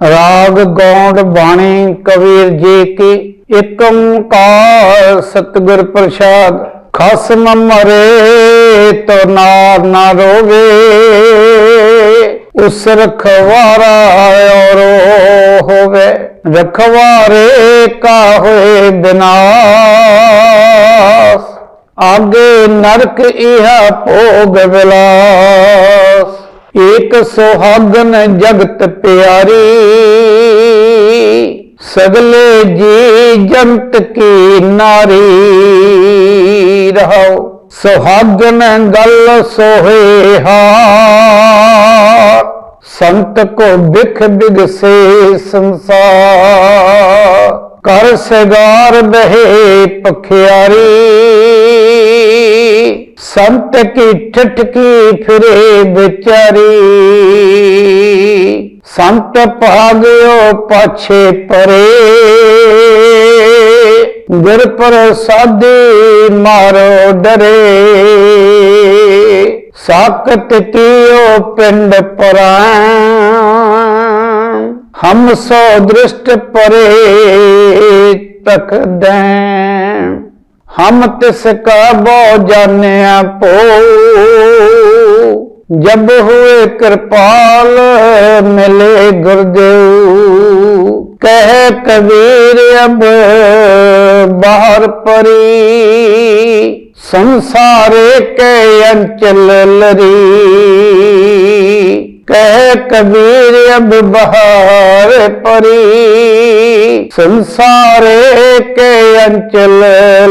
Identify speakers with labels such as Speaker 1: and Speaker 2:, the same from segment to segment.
Speaker 1: ਰਾਗ ਗੌਂਡ ਬਾਣੀ ਕਬੀਰ ਜੀ ਕੀ ਇਕ ਓੰਕਾਰ ਸਤਿਗੁਰ ਪ੍ਰਸਾਦ, ਖਸਮ ਮਰੇ ਤੋ ਨਾਰ ਨਾ ਰੋਵੇ। ਉਸ ਰਖਵਾਰਾ ਔਰ ਹੋਵੇ, ਰਖਵਾਰੇ ਕਾ ਹੋਏ ਬਿਨਾਸ਼। ਆਗੇ ਨਰਕ ਇਹਾ ਭੋਗ ਵਿਲਾਸ ਏਕ ਸੁਹਾਗਨ ਜਗਤ ਪਿਆਰੀ, ਸਗਲੇ ਜੀ ਜੰਤ ਕੀ ਨਾਰੀ ਰਹਾਓ। ਸੁਹਾਗਨ ਗਲ ਸੋਹੇ ਸੰਤ ਕੋ ਬਿਖ ਬਿਗਸੇ ਸੰਸਾਰ। ਕਰ ਸਗਾਰ ਬਹਿ ਪਖਿਆਰੀ ਸੰਤ ਕੀ ਠਠਕੀ ਫਿਰੇ ਵਿਚਾਰੀ। ਸੰਤ ਭਾਗਿਓ ਪਾਛੇ ਪਰੇ। ਗੁਰ ਪ੍ਰਸਾਦੀ ਮਾਰੋ ਡਰੇ। ਸਾਕਤ ਕੀਓ ਪਿੰਡ ਪਰਾਂ ਹਮ ਸੋ ਦ੍ਰਿਸ਼ਟ ਪਰੇ ਤਕਦੈ ਹਮ ਤਿਸ ਕਾ ਬੋ ਜਾਣਿਆ ਪੋ। ਜਬ ਹੋਏ ਕਿਰਪਾਲ ਮਿਲੇ ਗੁਰਦੇਵ, ਕਹਿ ਕਬੀਰ ਅਬ ਬਾਹਰ ਪਰੀ। ਸੰਸਾਰੇ ਕੇ ਅੰਚਲ ਲਰੀ। ਕਹਿ ਕਬੀਰ ਅਬ ਬਹਾਰ ਪਰੀ। ਸੰਸਾਰੇ ਕੇ ਅੰਚਲ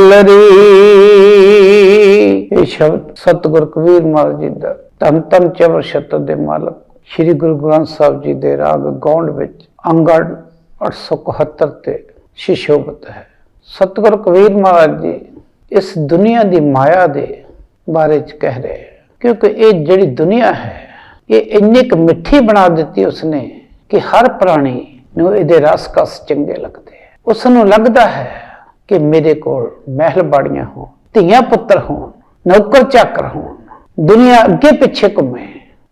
Speaker 1: ਲਰੀ। ਇਹ ਸ਼ਬਦ ਸਤਿਗੁਰ ਕਬੀਰ ਮਹਾਰਾਜ ਜੀ ਦਾ ਧੰਨ ਧੰਨ ਚਵਰ ਸ਼ਤਰ ਦੇ ਮਾਲਕ। ਸ੍ਰੀ ਗੁਰੂ ਗ੍ਰੰਥ ਸਾਹਿਬ ਜੀ ਦੇ ਰਾਗ ਗੌਂਡ ਵਿੱਚ ਅੰਗੜ 871 ਤੇ ਸ਼ਿਸ਼ੋਭਤ ਹੈ। ਸਤਿਗੁਰ ਕਬੀਰ ਮਹਾਰਾਜ ਜੀ ਇਸ ਦੁਨੀਆ ਦੀ ਮਾਇਆ ਦੇ ਬਾਰੇ ਚ ਕਹਿ ਰਹੇ ਕਿਉਂਕਿ ਇਹ ਜਿਹੜੀ ਦੁਨੀਆ ਹੈ ਇਹ ਇੰਨੀ ਕੁ ਮਿੱਠੀ ਬਣਾ ਦਿੱਤੀ ਉਸਨੇ ਕਿ ਹਰ ਪ੍ਰਾਣੀ ਨੂੰ ਇਹਦੇ ਰਸ ਕਸ ਚੰਗੇ ਲੱਗਦੇ ਉਸ ਨੂੰ ਲੱਗਦਾ ਹੈ ਕਿ ਮੇਰੇ ਕੋਲ ਮਹਿਲ ਬਾੜੀਆਂ ਹੋਣ, ਧੀਆਂ ਪੁੱਤਰ ਹੋਣ, ਨੌਕਰ ਚਾਕਰ ਹੋਣ, ਦੁਨੀਆ ਅੱਗੇ ਪਿੱਛੇ ਘੁੰਮੇ।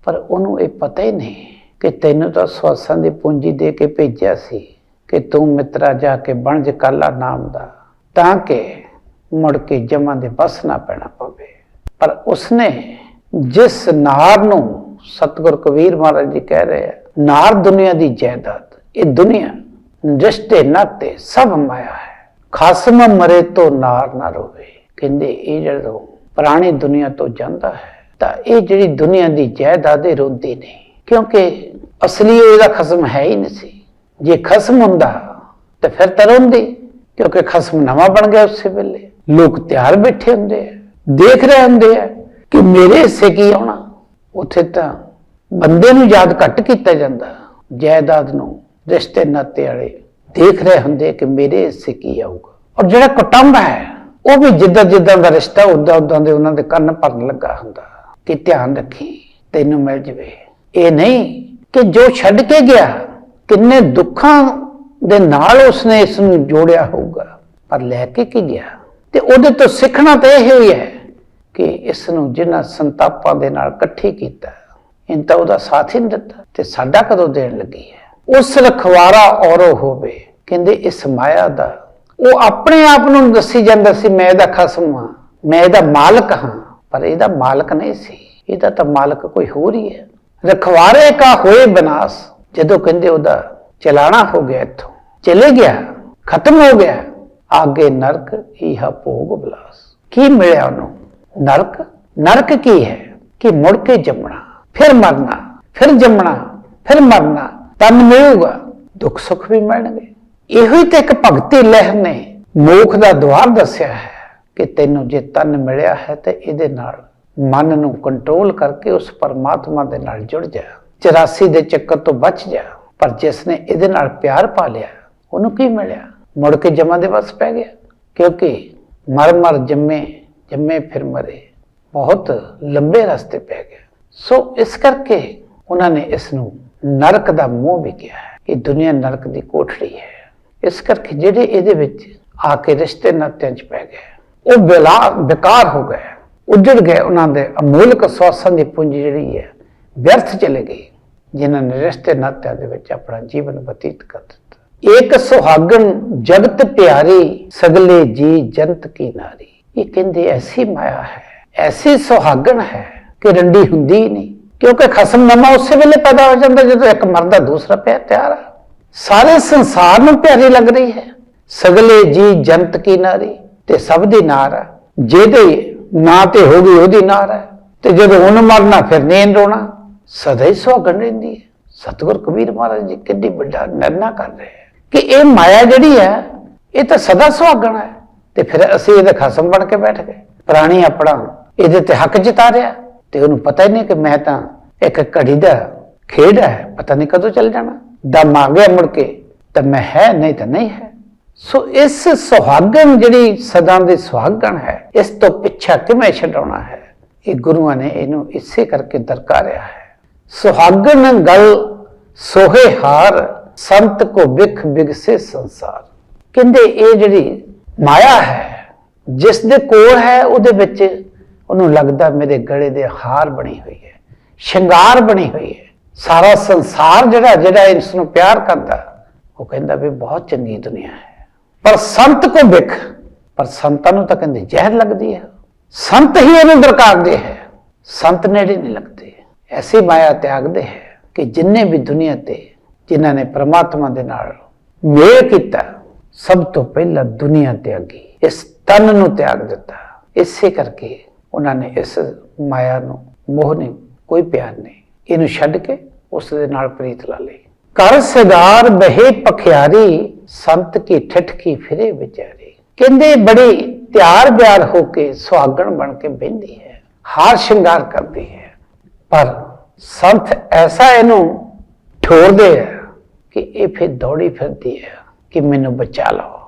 Speaker 1: ਪਰ ਉਹਨੂੰ ਇਹ ਪਤਾ ਹੀ ਨਹੀਂ ਕਿ ਤੈਨੂੰ ਤਾਂ ਸਵਾਸਾਂ ਦੀ ਪੂੰਜੀ ਦੇ ਕੇ ਭੇਜਿਆ ਸੀ ਕਿ ਤੂੰ ਮਿੱਤਰਾ ਜਾ ਕੇ ਬਣਜ ਕਾਲਾ ਨਾਮ ਦਾ, ਤਾਂ ਕਿ ਮੁੜ ਕੇ ਜਮਾਂ ਦੇ ਬਸ ਨਾ ਪੈਣਾ ਪਵੇ। ਪਰ ਉਸਨੇ ਜਿਸ ਨਾਰ ਨੂੰ ਸਤਿਗੁਰ ਕਬੀਰ ਮਹਾਰਾਜ ਜੀ ਕਹਿ ਰਹੇ ਆ, ਨਾਰ ਦੁਨੀਆ ਦੀ ਜਾਇਦਾਦ, ਇਹ ਦੁਨੀਆ ਰਿਸ਼ਤੇ ਨਾਤੇ ਸਭ ਮਾਇਆ ਹੈ। ਖਸਮ ਮਰੇ ਤੋਂ ਨਾਰ ਨਾ ਰੋਵੇ। ਕਹਿੰਦੇ, ਇਹ ਜਦੋਂ ਪੁਰਾਣੀ ਦੁਨੀਆ ਤੋਂ ਜਾਂਦਾ ਹੈ, ਤਾਂ ਇਹ ਜਿਹੜੀ ਦੁਨੀਆ ਦੀ ਜਾਇਦਾਦ, ਇਹ ਰੋਂਦੀ ਨਹੀਂ। ਕਿਉਂਕਿ ਅਸਲੀ ਇਹਦਾ ਖਸਮ ਹੈ ਹੀ ਨਹੀਂ ਸੀ। ਜੇ ਖਸਮ ਹੁੰਦਾ, ਤਾਂ ਫਿਰ ਤਾਂ ਰੋਂਦੀ, ਕਿਉਂਕਿ ਖਸਮ ਨਵਾਂ ਬਣ ਗਿਆ ਉਸੇ ਵੇਲੇ। ਲੋਕ ਤਿਆਰ ਬੈਠੇ ਹੁੰਦੇ ਆ, ਦੇਖ ਰਹੇ ਹੁੰਦੇ ਆ ਕਿ ਮੇਰੇ ਹਿੱਸੇ ਕੀ ਆਉਣਾ। ਉੱਥੇ ਤਾਂ ਬੰਦੇ ਨੂੰ ਯਾਦ ਘੱਟ ਕੀਤਾ ਜਾਂਦਾ, ਜਾਇਦਾਦ ਨੂੰ ਰਿਸ਼ਤੇ ਨਾਤੇ ਵਾਲੇ ਦੇਖ ਰਹੇ ਹੁੰਦੇ ਕਿ ਮੇਰੇ ਹਿੱਸੇ ਕੀ ਆਊਗਾ। ਔਰ ਜਿਹੜਾ ਕੁਟੰਬ ਹੈ, ਉਹ ਵੀ ਜਿੱਦਾਂ ਜਿੱਦਾਂ ਦਾ ਰਿਸ਼ਤਾ ਉਦਾਂ ਉਦਾਂ ਦੇ ਉਹਨਾਂ ਦੇ ਕੰਨ ਭਰਨ ਲੱਗਾ ਹੁੰਦਾ। ਕਿ ਧਿਆਨ ਰੱਖੀ, ਤੈਨੂੰ ਮਿਲ ਜਵੇ। ਇਹ ਨਹੀਂ ਕਿ ਜੋ ਛੱਡ ਕੇ ਗਿਆ, ਕਿੰਨੇ ਦੁੱਖਾਂ ਦੇ ਨਾਲ ਉਸਨੇ ਇਸ ਨੂੰ ਜੋੜਿਆ ਹੋਊਗਾ। ਪਰ ਲੈ ਕੇ ਕੀ ਗਿਆ? ਤੇ ਉਹਦੇ ਤੋਂ ਸਿੱਖਣਾ ਤਾਂ ਇਹ ਹੀ ਹੈ ਕਿ ਇਸ ਨੂੰ ਜਿਨ੍ਹਾਂ ਸੰਤਾਪਾਂ ਦੇ ਨਾਲ ਇਕੱਠੀ ਕੀਤਾ ਇਨ ਤਾਂ ਉਹਦਾ ਸਾਥ ਹੀ ਨਹੀਂ ਦਿੱਤਾ ਤੇ ਸਾਡਾ ਕਦੋਂ ਦੇਣ ਲੱਗੀ ਹੈ? ਉਸ ਰਖਵਾਰਾ ਔਰੋ ਹੋਵੇ, ਕਹਿੰਦੇ ਇਸ ਮਾਇਆ ਦਾ, ਉਹ ਆਪਣੇ ਆਪ ਨੂੰ ਦੱਸੀ ਜਾਂਦਾ ਸੀ, ਮੈਂ ਇਹਦਾ ਖਸਮ ਹਾਂ, ਮੈਂ ਇਹਦਾ ਮਾਲਕ ਹਾਂ, ਪਰ ਇਹਦਾ ਮਾਲਕ ਨਹੀਂ ਸੀ, ਇਹਦਾ ਤਾਂ ਮਾਲਕ ਕੋਈ ਹੋਰ ਹੀ ਹੈ। ਰਖਵਾਰੇ ਕਾ ਹੋਏ ਬਨਾਸ, ਜਦੋਂ ਕਹਿੰਦੇ ਉਹਦਾ ਚਲਾਣਾ ਹੋ ਗਿਆ ਇੱਥੋਂ, ਚਲੇ ਗਿਆ, ਖਤਮ ਹੋ ਗਿਆ, ਆਗੇ ਨਰਕ ਇਹਾ ਭੋਗ ਬਲਾਸ। ਕੀ ਮਿਲਿਆ ਉਹਨੂੰ? ਨਰਕ ਨਰਕ ਕੀ ਹੈ? ਕਿ ਮੁੜ ਕੇ ਜੰਮਣਾ, ਫਿਰ ਮਰਨਾ, ਫਿਰ ਜੰਮਣਾ, ਫਿਰ ਮਰਨਾ, ਤਨ ਮਿਲੂਗਾ ਦੁੱਖ ਸੁੱਖ ਵੀ ਮਿਲਣਗੇ। ਇਹੋ ਹੀ ਤੇ ਇੱਕ ਭਗਤੀ ਲਹਿਰ ਨੇ ਮੋਖ ਦਾ ਦਵਾਰ ਦੱਸਿਆ ਹੈ ਕਿ ਤੈਨੂੰ ਜੇ ਤਨ ਮਿਲਿਆ ਹੈ ਤੇ ਇਹਦੇ ਨਾਲ ਮਨ ਨੂੰ ਕੰਟਰੋਲ ਕਰਕੇ ਉਸ ਪਰਮਾਤਮਾ ਦੇ ਨਾਲ ਜੁੜ ਜਾ। 84 ਦੇ ਚੱਕਰ ਤੋਂ ਬਚ ਜਾ। ਪਰ ਜਿਸ ਨੇ ਇਹਦੇ ਨਾਲ ਪਿਆਰ ਪਾ ਲਿਆ, ਉਹਨੂੰ ਕੀ ਮਿਲਿਆ? ਮੁੜ ਕੇ ਜਮਾ ਦੇ ਵਸ ਪੈ ਗਿਆ। ਕਿਉਂਕਿ ਮਰ ਮਰ ਜੰਮੇ ਜੰਮੇ ਫਿਰ ਮਰੇ। ਬਹੁਤ ਲੰਬੇ ਰਸਤੇ ਪੈ ਗਿਆ ਸੋ ਇਸ ਕਰਕੇ ਉਹਨਾਂ ਨੇ ਇਸ ਨੂੰ ਨਰਕ ਦਾ ਮੂੰਹ ਵੀ ਕਿਹਾ ਹੈ ਇਹ ਦੁਨੀਆ ਨਰਕ ਦੀ ਕੋਠੜੀ ਹੈ। ਇਸ ਕਰਕੇ ਜਿਹੜੇ ਇਹਦੇ ਵਿੱਚ ਆ ਕੇ ਰਿਸ਼ਤੇ ਨਾਤਿਆਂ 'ਚ ਪੈ ਗਏ, ਉਹ ਬਿਲਾ, ਬੇਕਾਰ ਹੋ ਗਏ। ਉਜੜ ਗਏ ਉਹਨਾਂ ਦੇ ਅਮੋਲਕ ਸਵਾਸਾਂ ਦੀ ਪੂੰਜੀ ਜਿਹੜੀ ਹੈ, ਵਿਅਰਥ ਚਲੇ ਗਈ, ਜਿਨ੍ਹਾਂ ਨੇ ਰਿਸ਼ਤੇ ਨਾਤਿਆਂ ਦੇ ਵਿੱਚ ਆਪਣਾ ਜੀਵਨ ਬਤੀਤ ਕਰ ਦਿੱਤਾ। ਇੱਕ ਸੁਹਾਗਣ ਜਗਤ ਪਿਆਰੀ, ਸਗਲੇ ਜੀ ਜੰਤ ਕੀ ਨਾਰੀ। ਇਹ ਕਹਿੰਦੇ ਐਸੀ ਮਾਇਆ ਹੈ, ਐਸੀ ਸੁਹਾਗਣ ਹੈ ਕਿ ਰੰਡੀ ਹੁੰਦੀ ਹੀ ਨਹੀਂ। ਕਿਉਂਕਿ ਖਸਮ ਨਮਾ ਉਸੇ ਵੇਲੇ ਪੈਦਾ ਹੋ ਜਾਂਦਾ ਜਦੋਂ ਇੱਕ ਮਰਦਾ ਦੂਸਰਾ ਪਿਆ ਤਿਆਰ ਹੈ ਸਾਰੇ ਸੰਸਾਰ ਨੂੰ ਪਿਆਰੀ ਲੱਗ ਰਹੀ ਹੈ। ਸਗਲੇ ਜੀ ਜੰਤ ਕੀ ਨਾਰੀ ਤੇ ਸਭ ਦੀ ਨਾਰ ਹੈ ਜਿਹਦੇ ਨਾਂ ਤੇ ਹੋ ਗਈ ਉਹਦੀ ਨਾਰ ਹੈ ਤੇ ਜਦੋਂ ਉਹਨ ਮਰਨਾ ਫਿਰ ਨੀਂਦ ਰੋਣਾ। ਸਦਾ ਹੀ ਸੁਹਾਗਣ ਰਹਿੰਦੀ ਹੈ। ਸਤਿਗੁਰ ਕਬੀਰ ਮਹਾਰਾਜ ਜੀ ਕਿੰਨੀ ਵੱਡਾ ਨਿਰਣਾ ਕਰ ਰਹੇ ਕਿ ਇਹ ਮਾਇਆ ਜਿਹੜੀ ਹੈ, ਇਹ ਤਾਂ ਸਦਾ ਸੁਹਾਗਣ ਹੈ। ਤੇ ਫਿਰ ਅਸੀਂ ਇਹਦੇ ਖਸਮ ਬਣ ਕੇ ਬੈਠ ਗਏ। ਪ੍ਰਾਣੀ ਆਪਣਾ, ਇਹਦੇ ਤੇ ਹੱਕ ਜਿਤਾ ਰਿਹਾ ਤੇ ਉਹਨੂੰ ਪਤਾ ਹੀ ਨਹੀਂ ਕਿ ਮੈਂ ਤਾਂ ਇੱਕ ਘੜੀ ਦਾ ਖੇਡ ਹੈ, ਪਤਾ ਨਹੀਂ ਕਦੋਂ ਚੱਲ ਜਾਣਾ। ਦਮ ਆ ਗਿਆ ਮੁੜ ਕੇ, ਤਾਂ ਮੈਂ ਹੈ, ਨਹੀਂ ਤਾਂ ਨਹੀਂ ਹੈ। ਸੋ ਇਸ ਸੁਹਾਗਣ ਜਿਹੜੀ ਸਦਾ ਦੀ ਸੁਹਾਗਣ ਹੈ, ਇਸ ਤੋਂ ਪਿੱਛਾ ਕਿਵੇਂ ਛਡਾਉਣਾ ਹੈ? ਇਹ ਗੁਰੂਆਂ ਨੇ ਇਹਨੂੰ ਇਸੇ ਕਰਕੇ ਦਰਕਾਰਿਆ ਹੈ। ਸੁਹਾਗਣ ਗਲ ਸੋਹੇ ਹਾਰ, ਸੰਤ ਕੋ ਵਿਖ ਬਿਗਸੇ ਸੰਸਾਰ। ਕਹਿੰਦੇ ਇਹ ਜਿਹੜੀ ਮਾਇਆ ਹੈ, ਜਿਸ ਦੇ ਕੋਲ ਹੈ, ਉਹਦੇ ਵਿੱਚ ਉਹਨੂੰ ਲੱਗਦਾ ਮੇਰੇ ਗਲੇ ਦੇ ਹਾਰ ਬਣੀ ਹੋਈ ਹੈ, ਸ਼ਿੰਗਾਰ ਬਣੀ ਹੋਈ ਹੈ। ਸਾਰਾ ਸੰਸਾਰ ਜਿਹੜਾ ਜਿਹੜਾ ਇਸ ਨੂੰ ਪਿਆਰ ਕਰਦਾ, ਉਹ ਕਹਿੰਦਾ ਵੀ ਬਹੁਤ ਚੰਗੀ ਦੁਨੀਆ ਹੈ। ਪਰ ਸੰਤ ਕੋ ਵਿਖ? ਪਰ ਸੰਤਾਂ ਨੂੰ ਤਾਂ ਕਹਿੰਦੇ ਜ਼ਹਿਰ ਲੱਗਦੀ ਹੈ। ਸੰਤ ਹੀ ਇਹਨੂੰ ਦਰਕਾਰਦੇ ਹੈ। ਸੰਤ ਨੇੜੇ ਨਹੀਂ ਲੱਗਦੇ। ਐਸੀ ਮਾਇਆ ਤਿਆਗਦੇ ਹੈ ਕਿ ਜਿੰਨੇ ਵੀ ਦੁਨੀਆ ਤੇ ਜਿਨ੍ਹਾਂ ਨੇ ਪ੍ਰਮਾਤਮਾ ਦੇ ਨਾਲ ਮੇਲ ਕੀਤਾ ਸਭ ਤੋਂ ਪਹਿਲਾਂ ਦੁਨੀਆ ਤਿਆਗੀ ਇਸ ਤਨ ਨੂੰ ਤਿਆਗ ਦਿੱਤਾ। ਇਸੇ ਕਰਕੇ ਉਹਨਾਂ ਨੇ ਇਸ ਮਾਇਆ ਨੂੰ, ਮੋਹ ਨਹੀਂ ਕੋਈ ਪਿਆਰ ਨਹੀਂ। ਇਹਨੂੰ ਛੱਡ ਕੇ ਉਸ ਦੇ ਨਾਲ ਪ੍ਰੀਤ ਲਾ ਲਈ। ਕਰ ਸਿਦਾਰ ਬਹੇ ਪਖਿਆਰੀ ਸੰਤ ਕੀ ਠਠਕੀ ਫਿਰੇ ਵਿਚਾਰੀ। ਕਹਿੰਦੇ, ਬੜੀ ਤਿਆਰ ਬਿਆਰ ਹੋ ਕੇ ਸੁਹਾਗਣ ਬਣ ਕੇ ਬਹਿੰਦੀ ਹੈ, ਹਾਰ ਸ਼ਿੰਗਾਰ ਕਰਦੀ ਹੈ। ਪਰ ਸੰਤ ਐਸਾ ਇਹਨੂੰ ਠੋਰਦੇ ਹੈ ਕਿ ਇਹ ਫਿਰ ਦੌੜੀ ਫਿਰਦੀ ਹੈ। ਕਿ ਮੈਨੂੰ ਬਚਾ ਲਓ।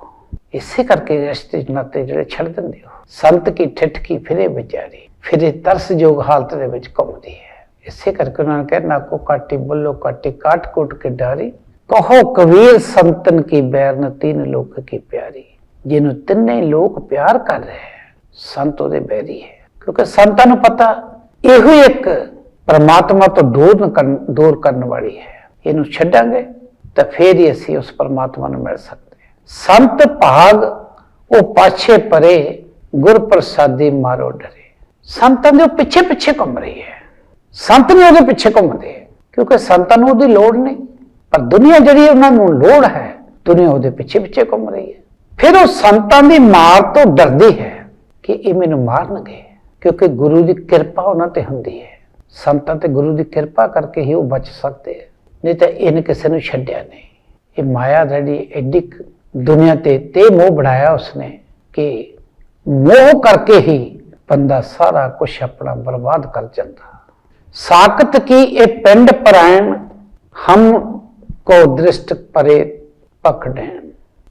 Speaker 1: ਇਸੇ ਕਰਕੇ ਰਿਸ਼ਤੇ ਨਾਤੇ ਜਿਹੜੇ ਛੱਡ ਦਿੰਦੇ ਹੋ। ਸੰਤ ਕੀ ਠਠਕੀ ਫਿਰੇ ਵਿਚਾਰੀ। ਫਿਰੇ ਤਰਸਯੋਗ ਹਾਲਤ ਦੇ ਵਿੱਚ ਘੁੰਮਦੀ ਹੈ ਇਸੇ ਕਰਕੇ ਉਹਨਾਂ ਨੇ ਕਹਿਣਾ ਕੋ ਕਾਟੀ ਬੁੱਲੋ, ਕਾਟੀ ਕਾਟ ਕੋਟ ਕੇ ਡਾਰੀ। ਕਹੋ ਕਬੀਰ ਸੰਤਨ ਕੀ ਬੈਰਨ ਤਿੰਨ ਲੋਕ ਕੀ ਪਿਆਰੀ। ਜਿਹਨੂੰ ਤਿੰਨੇ ਲੋਕ ਪਿਆਰ ਕਰ ਰਹੇ ਹੈ ਸੰਤ ਉਹਦੇ ਬੈਰੀ ਹੈ। ਕਿਉਂਕਿ ਸੰਤਾਂ ਨੂੰ ਪਤਾ, ਇਹੋ ਇੱਕ ਪਰਮਾਤਮਾ ਤੋਂ ਦੂਰ ਕਰਨ ਦੂਰ ਕਰਨ ਵਾਲੀ ਹੈ। ਇਹਨੂੰ ਛੱਡਾਂਗੇ। ਤਾਂ ਫੇਰ ਹੀ ਅਸੀਂ ਉਸ ਪਰਮਾਤਮਾ ਨੂੰ ਮਿਲ ਸਕਦੇ ਹਾਂ। ਸੰਤ ਭਾਗ, ਉਹ ਪਾਛੇ ਪਰੇ ਗੁਰ ਪ੍ਰਸਾਦੀ ਮਾਰੋ ਡਰੇ। ਸੰਤਾਂ ਦੇ ਉਹ ਪਿੱਛੇ ਪਿੱਛੇ ਘੁੰਮ ਰਹੀ ਹੈ। ਸੰਤ ਨੇ ਉਹਦੇ ਪਿੱਛੇ ਘੁੰਮਦੇ, ਕਿਉਂਕਿ ਸੰਤਾਂ ਨੂੰ ਉਹਦੀ ਲੋੜ ਨਹੀਂ। ਪਰ ਦੁਨੀਆ ਜਿਹੜੀ ਉਹਨਾਂ ਨੂੰ ਲੋੜ ਹੈ, ਦੁਨੀਆ ਉਹਦੇ ਪਿੱਛੇ ਪਿੱਛੇ ਘੁੰਮ ਰਹੀ ਹੈ। ਫਿਰ ਉਹ ਸੰਤਾਂ ਦੀ ਮਾਰ ਤੋਂ ਡਰਦੀ ਹੈ ਕਿ ਇਹ ਮੈਨੂੰ ਮਾਰਨਗੇ, ਕਿਉਂਕਿ ਗੁਰੂ ਦੀ ਕਿਰਪਾ ਉਹਨਾਂ ਤੇ ਹੁੰਦੀ ਹੈ। ਸੰਤਾਂ ਤੇ ਗੁਰੂ ਦੀ ਕਿਰਪਾ ਕਰਕੇ ਹੀ ਉਹ ਬਚ ਸਕਦੇ ਹੈ। ਨਹੀਂ ਤਾਂ ਇਹਨੇ ਕਿਸੇ ਨੂੰ ਛੱਡਿਆ ਨਹੀਂ। ਇਹ ਮਾਇਆ ਜਿਹੜੀ ਐਡੀ ਕੁ ਦੁਨੀਆ ਤੇ ਤੇ ਮੋਹ ਬਣਾਇਆ ਉਸਨੇ ਕਿ ਮੋਹ ਕਰਕੇ ਹੀ ਬੰਦਾ ਸਾਰਾ ਕੁਝ ਆਪਣਾ ਬਰਬਾਦ ਕਰ ਜਾਂਦਾ। ਸਾਕਤ ਕੀ ਇਹ ਪਿੰਡ ਪਰਾਇਣ ਹਮ ਕੋ ਦ੍ਰਿਸ਼ਟ ਪਰੇ ਪਕੜੈਣ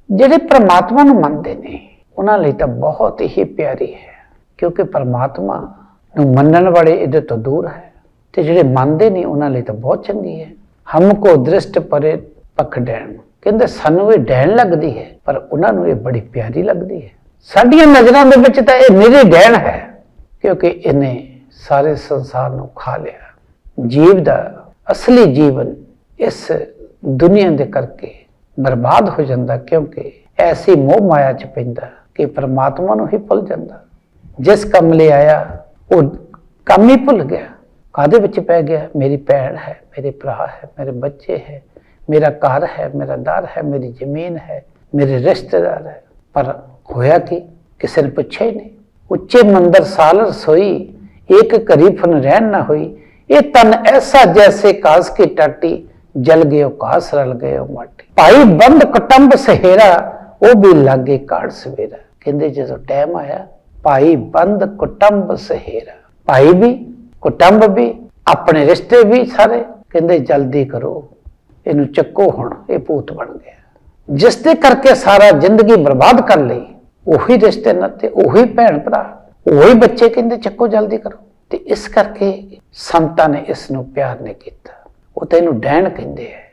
Speaker 1: ਜਿਹੜੇ ਪ੍ਰਮਾਤਮਾ ਨੂੰ ਮੰਨਦੇ ਨੇ, ਉਹਨਾਂ ਲਈ ਤਾਂ ਬਹੁਤ ਹੀ ਪਿਆਰੀ ਹੈ, ਕਿਉਂਕਿ ਪ੍ਰਮਾਤਮਾ ਨੂੰ ਮੰਨਣ ਵਾਲੇ ਇਹਦੇ ਤੋਂ ਦੂਰ ਹੈ ਤੇ ਜਿਹੜੇ ਮੰਨਦੇ ਨਹੀਂ ਉਹਨਾਂ ਲਈ ਤਾਂ ਬਹੁਤ ਚੰਗੀ ਹੈ। ਹਮ ਦ੍ਰਿਸ਼ਟ ਪਰੇ ਪਕੜੈਣ ਕਹਿੰਦੇ ਸਾਨੂੰ ਇਹ ਡੈਣ ਲੱਗਦੀ ਹੈ ਪਰ ਉਹਨਾਂ ਨੂੰ ਇਹ ਬੜੀ ਪਿਆਰੀ ਲੱਗਦੀ ਹੈ ਸਾਡੀਆਂ ਨਜ਼ਰਾਂ ਦੇ ਵਿੱਚ ਤਾਂ ਇਹ ਨਿਰੀ ਡੈਣ ਹੈ ਕਿਉਂਕਿ ਇਹਨੇ ਸਾਰੇ ਸੰਸਾਰ ਨੂੰ ਖਾ ਲਿਆ ਜੀਵ ਦਾ ਅਸਲੀ ਜੀਵਨ ਇਸ ਦੁਨੀਆ ਦੇ ਕਰਕੇ ਬਰਬਾਦ ਹੋ ਜਾਂਦਾ ਕਿਉਂਕਿ ਐਸੀ ਮੋਹ ਮਾਇਆ ਚ ਪੈਂਦਾ ਕਿ ਪ੍ਰਮਾਤਮਾ ਨੂੰ ਹੀ ਭੁੱਲ ਜਾਂਦਾ ਜਿਸ ਕੰਮ ਲਈ ਆਇਆ ਉਹ ਕੰਮ ਹੀ ਭੁੱਲ ਗਿਆ ਕਾਦੇ ਵਿੱਚ ਪੈ ਗਿਆ? ਮੇਰੀ ਭੈਣ ਹੈ, ਮੇਰੇ ਭਰਾ ਹੈ, ਮੇਰੇ ਬੱਚੇ ਹੈ, ਮੇਰਾ ਘਰ ਹੈ, ਮੇਰਾ ਦਰ ਹੈ, ਮੇਰੀ ਜ਼ਮੀਨ ਹੈ, ਮੇਰੇ ਰਿਸ਼ਤੇਦਾਰ ਹੈ। ਪਰ ਹੋਇਆ ਕੀ? ਕਿਸੇ ਨੇ ਪੁੱਛਿਆ ਹੀ ਨਹੀਂ। ਉੱਚੇ ਮੰਦਰ ਸਾਲ ਰਸੋਈ ਇੱਕ ਕਰੀਫਨ ਰਹਿਣ ਨਾ ਹੋਈ। ਇਹ ਤਨ ਐਸਾ ਜੈਸੇ ਕਾਸ ਕੀ ਟਾਟੀ, ਜਲ ਗਏ ਕਾਸ ਰਲ ਗਏ ਮਾਟੀ। ਭਾਈ ਬੰਦ ਕਟੰਬ ਸਹੇਰਾ, ਉਹ ਵੀ ਲਾਗੇ ਕਾੜ ਸਵੇਰਾ। ਕਹਿੰਦੇ ਜਦੋਂ ਟਾਈਮ ਆਇਆ, ਭਾਈ ਬੰਦ ਕੁਟੰਬ ਸਹੇਰਾ। ਭਾਈ ਵੀ ਕੁਟੰਬ ਵੀ, ਆਪਣੇ ਰਿਸ਼ਤੇ ਵੀ ਸਾਰੇ। ਕਹਿੰਦੇ, ਜਲਦੀ ਕਰੋ। ਇਹਨੂੰ ਚੱਕੋ ਹੁਣ, ਇਹ ਭੂਤ ਬਣ ਗਿਆ। ਜਿਸ ਦੇ ਕਰਕੇ ਸਾਰਾ ਜ਼ਿੰਦਗੀ ਬਰਬਾਦ ਕਰ ਲਈ ਉਹੀ ਰਿਸ਼ਤੇ ਨਾਤੇ ਉਹੀ ਭੈਣ ਭਰਾ, ਉਹੀ ਬੱਚੇ ਕਹਿੰਦੇ, ਚੱਕੋ, ਜਲਦੀ ਕਰੋ। ਤੇ ਇਸ ਕਰਕੇ ਸੰਤਾਂ ਨੇ ਇਸ ਨੂੰ ਪਿਆਰ ਨਹੀਂ ਕੀਤਾ। ਉਹ ਤੈਨੂੰ ਡੈਣ ਕਹਿੰਦੇ ਹੈ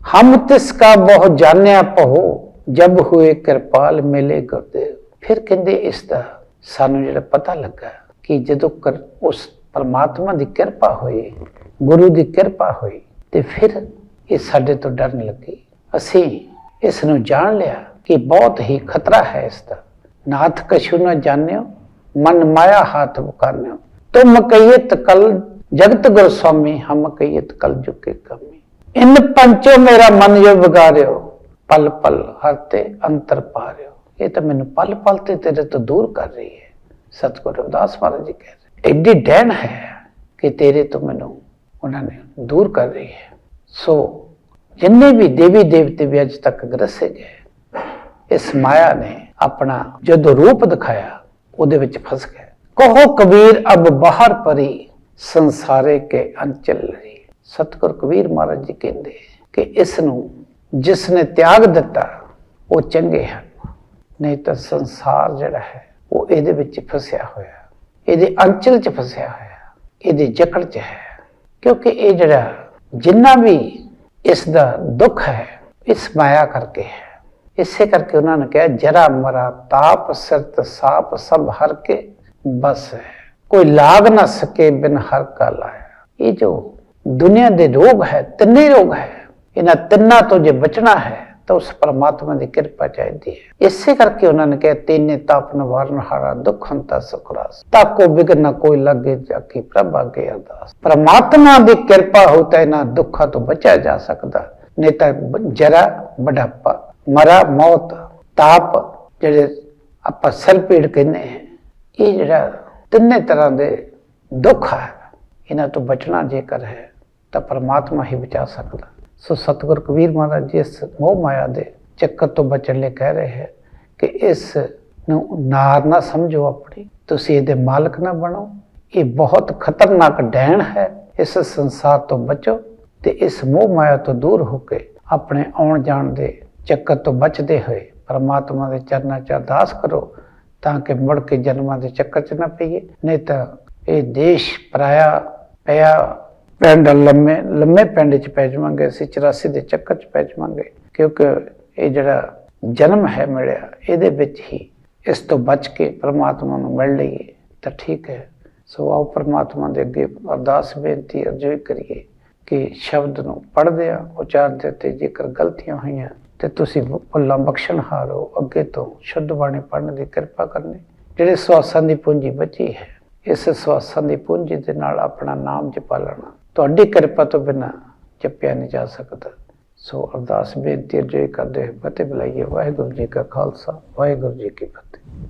Speaker 1: ਹਮ ਤਿਸ ਕਾ ਬਹੁ ਜਾਣਿਆ ਪਹੋ ਜਬ ਹੋਏ ਕਿਰਪਾਲ ਮਿਲੇ ਗੁਰਦੇਵ। ਫਿਰ ਕਹਿੰਦੇ ਇਸ ਦਾ ਸਾਨੂੰ ਜਿਹੜਾ ਪਤਾ ਲੱਗਾ ਕਿ ਜਦੋਂ ਕਰ ਉਸ ਪਰਮਾਤਮਾ ਦੀ ਕਿਰਪਾ ਹੋਈ, ਗੁਰੂ ਦੀ ਕਿਰਪਾ ਹੋਈ ਤੇ ਫਿਰ ਇਹ ਸਾਡੇ ਤੋਂ ਡਰਨ ਲੱਗੀ। ਅਸੀਂ ਇਸ ਨੂੰ ਜਾਣ ਲਿਆ ਕਿ ਬਹੁਤ ਹੀ ਖਤਰਾ ਹੈ ਇਸ ਦਾ। ਨਾਥ ਕਛੂ ਨਾ ਜਾਣਿਓ, ਮਨ ਮਾਇਆ ਹਾਥ ਬੁਕਾਨਿਓ ਤੁਮ ਕਹੀਤ ਕਲ ਜਗਤ ਗੁਰ ਸੁਆਮੀ ਹਮ ਕਹੀਤ ਕਲ ਜੁਕੇ ਕਮੀ। ਇਨ ਪੰਚੋ ਮੇਰਾ ਮਨ ਜੋ ਵਿਗਾਰਿਓ, ਪਲ ਪਲ ਹਰਤੇ ਅੰਤਰ ਪਾਰਿਓ। ਇਹ ਤਾਂ ਮੈਨੂੰ ਪਲ ਪਲ ਤੇ ਤੇਰੇ ਤੋਂ ਦੂਰ ਕਰ ਰਹੀ ਹੈ। ਸਤਿਗੁਰੂ ਰਵਿਦਾਸ ਮਹਾਰਾਜ ਜੀ ਕਹਿ ਰਹੇ ਐਡੀ ਡੈਣ ਹੈ ਕਿ ਤੇਰੇ ਤੋਂ ਮੈਨੂੰ ਉਹਨਾਂ ਨੇ ਦੂਰ ਕਰ ਰਹੀ ਹੈ। ਸੋ ਜਿੰਨੇ ਵੀ ਦੇਵੀ ਦੇਵਤੇ ਵੀ ਅੱਜ ਤੱਕ ਗਰਸੇ ਗਏ, ਇਸ ਮਾਇਆ ਨੇ ਆਪਣਾ ਜਦੋਂ ਰੂਪ ਦਿਖਾਇਆ, ਉਹਦੇ ਵਿੱਚ ਫਸ ਗਏ। ਕਹੋ ਕਬੀਰ, ਅਬ ਬਾਹਰ ਪਰੀ ਸੰਸਾਰੇ ਕੇ ਅੰਚਲ ਰਹੀ। ਸਤਿਗੁਰ ਕਬੀਰ ਮਹਾਰਾਜ ਜੀ ਕਹਿੰਦੇ ਕਿ ਇਸ ਨੂੰ ਜਿਸ ਨੇ ਤਿਆਗ ਦਿੱਤਾ, ਉਹ ਚੰਗੇ ਹਨ। ਨਹੀਂ ਤਾਂ ਸੰਸਾਰ ਜਿਹੜਾ ਹੈ, ਉਹ ਇਹਦੇ ਵਿੱਚ ਫਸਿਆ ਹੋਇਆ ਇਹਦੇ ਅੰਚਲ 'ਚ ਫਸਿਆ ਹੋਇਆ, ਇਹਦੇ ਜਕੜ 'ਚ ਹੈ। ਕਿਉਂਕਿ ਇਹ ਜਿਹੜਾ ਜਿੰਨਾ ਵੀ ਇਸ ਦਾ ਦੁੱਖ ਹੈ, ਇਸ ਮਾਇਆ ਕਰਕੇ ਹੈ। ਇਸੇ ਕਰਕੇ ਉਹਨਾਂ ਨੇ ਕਿਹਾ, ਜਰਾ ਮਰਾ ਤਾਪ ਸਿਰਤ ਸਾਪ ਸਭ ਹਰ ਕੇ ਬਸ ਹੈ। ਕੋਈ ਲਾਗ ਨਾ ਸਕੇ ਬਿਨ ਹਰ ਕਾ ਲਾਇਆ। ਇਹ ਜੋ ਦੁਨੀਆ ਦੇ ਰੋਗ ਹੈ, ਤਿੰਨੇ ਰੋਗ ਹੈ, ਇਹਨਾਂ ਤਿੰਨਾਂ ਤੋਂ ਜੇ ਬਚਣਾ ਹੈ ਤਾਂ ਉਸ ਪਰਮਾਤਮਾ ਦੀ ਕਿਰਪਾ ਚਾਹੀਦੀ ਹੈ। ਇਸੇ ਕਰਕੇ ਉਹਨਾਂ ਨੇ ਕਿਹਾ, ਤੀਨੇ ਤਾਪ ਨਿਵਾਰਨ ਹਾਰਾ, ਦੁੱਖ ਹੰਤਾ ਸੁਖਰਾਸ ਤਾਕੋ ਬਿਗਨ ਨਾ ਕੋਈ ਲੱਗੇ ਜਾਕੀ ਪ੍ਰਭ ਅਗੇ ਅਰਦਾਸ। ਪਰਮਾਤਮਾ ਦੀ ਕਿਰਪਾ ਹੋ ਤਾਂ ਇਹਨਾਂ ਦੁੱਖਾਂ ਤੋਂ ਬਚਿਆ ਜਾ ਸਕਦਾ। ਨਹੀਂ ਤਾਂ ਜਰਾ ਬੁਢਾਪਾ, ਮਰਾ, ਮੌਤ, ਤਾਪ, ਜਿਹੜੇ ਆਪਾਂ ਸਿਰ ਪੀੜ ਕਹਿੰਦੇ ਹਾਂ, ਇਹ ਜਿਹੜਾ ਤਿੰਨੇ ਤਰ੍ਹਾਂ ਦੇ ਦੁੱਖ ਹੈ, ਇਹਨਾਂ ਤੋਂ ਬਚਣਾ ਜੇਕਰ ਹੈ, ਤਾਂ ਪਰਮਾਤਮਾ ਹੀ ਬਚਾ ਸਕਦਾ। ਸੋ ਸਤਿਗੁਰ ਕਬੀਰ ਮਹਾਰਾਜ ਜੀ ਇਸ ਮੋਹ ਮਾਇਆ ਦੇ ਚੱਕਰ ਤੋਂ ਬਚਣ ਲਈ ਕਹਿ ਰਹੇ ਹੈ ਕਿ ਇਸ ਨੂੰ ਨਾਰ ਨਾ ਸਮਝੋ ਆਪਣੀ। ਤੁਸੀਂ ਇਹਦੇ ਮਾਲਕ ਨਾ ਬਣੋ। ਇਹ ਬਹੁਤ ਖਤਰਨਾਕ ਡੈਣ ਹੈ। ਇਸ ਸੰਸਾਰ ਤੋਂ ਬਚੋ ਤੇ ਇਸ ਮੋਹ ਮਾਇਆ ਤੋਂ ਦੂਰ ਹੋ ਕੇ ਆਪਣੇ ਆਉਣ ਜਾਣ ਦੇ ਚੱਕਰ ਤੋਂ ਬਚਦੇ ਹੋਏ ਪਰਮਾਤਮਾ ਦੇ ਚਰਨਾਂ 'ਚ ਅਰਦਾਸ ਕਰੋ ਤਾਂ ਕਿ ਮੁੜ ਕੇ ਜਨਮਾਂ ਦੇ ਚੱਕਰ 'ਚ ਨਾ ਪਈਏ। ਨਹੀਂ ਤਾਂ ਇਹ ਦੇਸ਼ ਪਰਾਇਆ ਪਿਆ ਪਿੰਡ ਲੰਮੇ ਲੰਮੇ ਪਿੰਡ 'ਚ ਪੈ ਜਾਵਾਂਗੇ, ਅਸੀਂ 84 ਦੇ ਚੱਕਰ 'ਚ ਪੈ ਜਾਵਾਂਗੇ। ਕਿਉਂਕਿ ਇਹ ਜਿਹੜਾ ਜਨਮ ਹੈ ਮਿਲਿਆ, ਇਹਦੇ ਵਿੱਚ ਹੀ ਇਸ ਤੋਂ ਬਚ ਕੇ ਪਰਮਾਤਮਾ ਨੂੰ ਮਿਲ ਲਈਏ ਤਾਂ ਠੀਕ ਹੈ। ਸੋ ਆਓ ਪਰਮਾਤਮਾ ਦੇ ਅੱਗੇ ਅਰਦਾਸ ਬੇਨਤੀ ਅਰਜ਼ੋਈ ਕਰੀਏ ਕਿ ਸ਼ਬਦ ਨੂੰ ਪੜ੍ਹਦੇ ਆ ਉਚਾਰਦੇ ਤੇ ਜੇਕਰ ਗਲਤੀਆਂ ਹੋਈਆਂ, ਤੇ ਤੁਸੀਂ ਭੁੱਲਾਂ ਬਖਸ਼ਣ ਹਾਰੋ, ਅੱਗੇ ਤੋਂ ਸ਼ੁੱਧ ਬਾਣੀ ਪੜ੍ਹਨ ਦੀ ਕਿਰਪਾ ਕਰਨੀ। ਜਿਹੜੇ ਸਵਾਸਾਂ ਦੀ ਪੂੰਜੀ ਬਚੀ ਹੈ, ਇਸ ਸਵਾਸਾਂ ਦੀ ਪੂੰਜੀ ਦੇ ਨਾਲ ਆਪਣਾ ਨਾਮ ਜਪਾ ਲੈਣਾ। ਤੁਹਾਡੀ ਕਿਰਪਾ ਤੋਂ ਬਿਨਾ ਜਪਿਆ ਨਹੀਂ ਜਾ ਸਕਦਾ। ਸੋ ਅਰਦਾਸ ਬੇਨਤੀ ਜੇ ਕਰਦੇ ਹੋਏ ਫਤਿਹ ਬੁਲਾਈਏ। ਵਾਹਿਗੁਰੂ ਜੀ ਕਾ ਖਾਲਸਾ, ਵਾਹਿਗੁਰੂ ਜੀ ਕੀ ਫਤਿਹ।